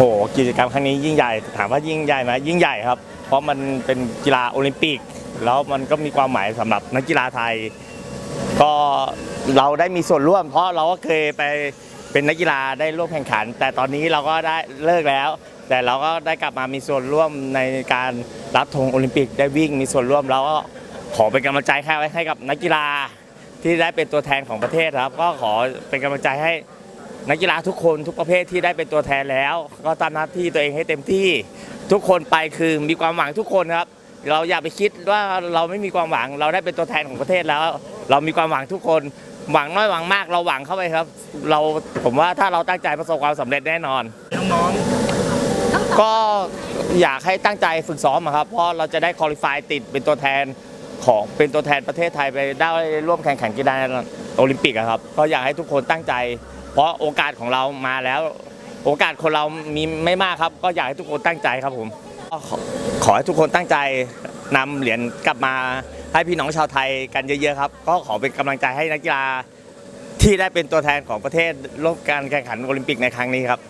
โหกิจกรรมครั้งนี้ยิ่งใหญ่ถามว่ายิ่งใหญ่ไหมยิ่งใหญ่ครับ เพราะมันเป็นกีฬาโอลิมปิก แล้วมันก็มีความหมายสำหรับนักกีฬาไทย ก็เราได้มีส่วนร่วม เพราะเราก็เคยไปเป็นนักกีฬาได้ร่วมแข่งขัน แต่ตอนนี้เราก็ได้เลิกแล้ว แต่เราก็ได้กลับมามีส่วนร่วมในการรับธงโอลิมปิกได้วิ่งมีส่วนร่วมแล้วก็ขอเป็นกำลังใจให้ให้กับนักกีฬาที่ได้เป็นตัวแทนของประเทศครับ ก็ขอเป็นกำลังใจให้ นักกีฬาทุกคนทุกประเภทที่ได้เป็นตัวแทนแล้ว ก็ทำหน้าที่ตัวเองให้เต็มที่ ทุกคนไปคือมีความหวังทุกคนครับ เราอย่าไปคิดว่าเราไม่มีความหวัง เราได้เป็นตัวแทนของประเทศแล้ว เรามีความหวังทุกคนหวังน้อยหวังมากเราหวังเข้าไปครับ เราผมว่าถ้าเราตั้งใจประสบความสำเร็จแน่นอนน้องก็อยากให้ตั้งใจฝึกซ้อมอะครับเพราะเราจะได้คอลิฟายติดเป็นตัวแทนของเป็นตัวแทนประเทศไทยไปได้ร่วมแข่งขันกีฬาโอลิมปิกอะครับก็อยากให้ทุกคนตั้งใจ เพราะโอกาสของเรามาแล้ว โอกาสคนเรามีไม่มากครับ ก็อยากให้ทุกคนตั้งใจครับผมก็ขอขอให้ทุกคนตั้งใจนำเหรียญกลับมาให้พี่น้องชาวไทยกันเยอะๆครับ ก็ขอเป็นกำลังใจให้นักกีฬาที่ได้เป็นตัวแทนของประเทศร่วมการแข่งขันโอลิมปิกในครั้งนี้ครับ